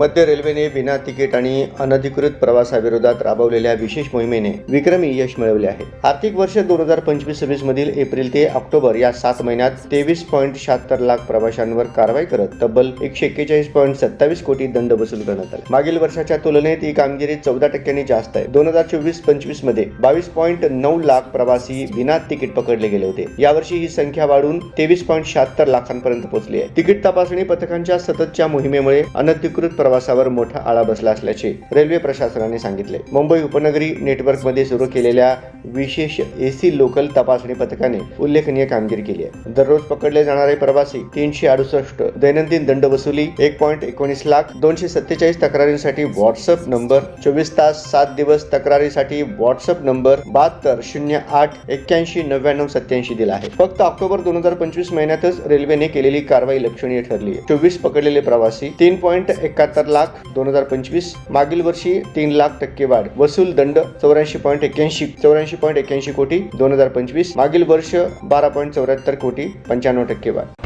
मध्य रेल्वेने विना तिकीट आणि अनधिकृत प्रवासाविरोधात राबवलेल्या विशेष मोहिमेने विक्रमी यश मिळवले आहे. आर्थिक वर्ष दोन हजार पंचवीस सव्वीस मधील एप्रिल ते ऑक्टोबर या सात महिन्यात तेवीस पॉईंट शहात्तर लाख प्रवाशांवर कारवाई करत तब्बल एकशे एक्केचाळीस पॉईंट सत्तावीस कोटी दंड वसूल करण्यात आला. मागील वर्षाच्या तुलनेत ही कामगिरी चौदा टक्क्यांनी जास्त आहे. दोन हजार चोवीस पंचवीसमध्ये बावीस पॉईंट नऊ लाख प्रवासी विना तिकीट पकडले गेले होते. यावर्षी ही संख्या वाढून तेवीस पॉईंट शहात्तर लाखांपर्यंत पोहोचली आहे. तिकीट तपासणी पथकांच्या सततच्या मोहिमेमुळे अनधिकृत प्रवासावर मोठा आळा बसला असल्याचे रेल्वे प्रशासनाने सांगितले. मुंबई उपनगरी नेटवर्कमध्ये सुरू केलेल्या विशेष एसी लोकल तपासणी पथकाने उल्लेखनीय कामगिरी केली आहे. दररोज पकडले जाणारे प्रवासी तीनशे अडुसष्ट दैनंदिन दंड वसुली एक पॉईंट एकोणीस लाख दोनशे सत्तेचाळीस तक्रारींसाठी व्हॉट्सअप नंबर चोवीस तास सात दिवस तक्रारीसाठी व्हॉट्सअप नंबर बहात्तर शून्य आठ एक्क्याऐंशी नव्याण्णव सत्याऐंशी दिला आहे. फक्त ऑक्टोबर दोन हजार पंचवीस महिन्यातच रेल्वेने केलेली कारवाई लक्षणीय ठरली आहे. चोवीस पकडलेले प्रवासी तीन पॉईंट एकाहत्तर लाख दोन हजार पंचवीस मागील वर्षी तीन लाख टक्के वाढ. वसूल दंड चौऱ्याऐंशी पॉईंट एक्क्याऐंशी चौऱ्याऐंशी पॉईंट एक्क्याऐंशी कोटी दोन हजार पंचवीस मागील वर्ष बारा पॉईंट चौऱ्याहत्तर कोटी पंच्याण्णव टक्के वाढ.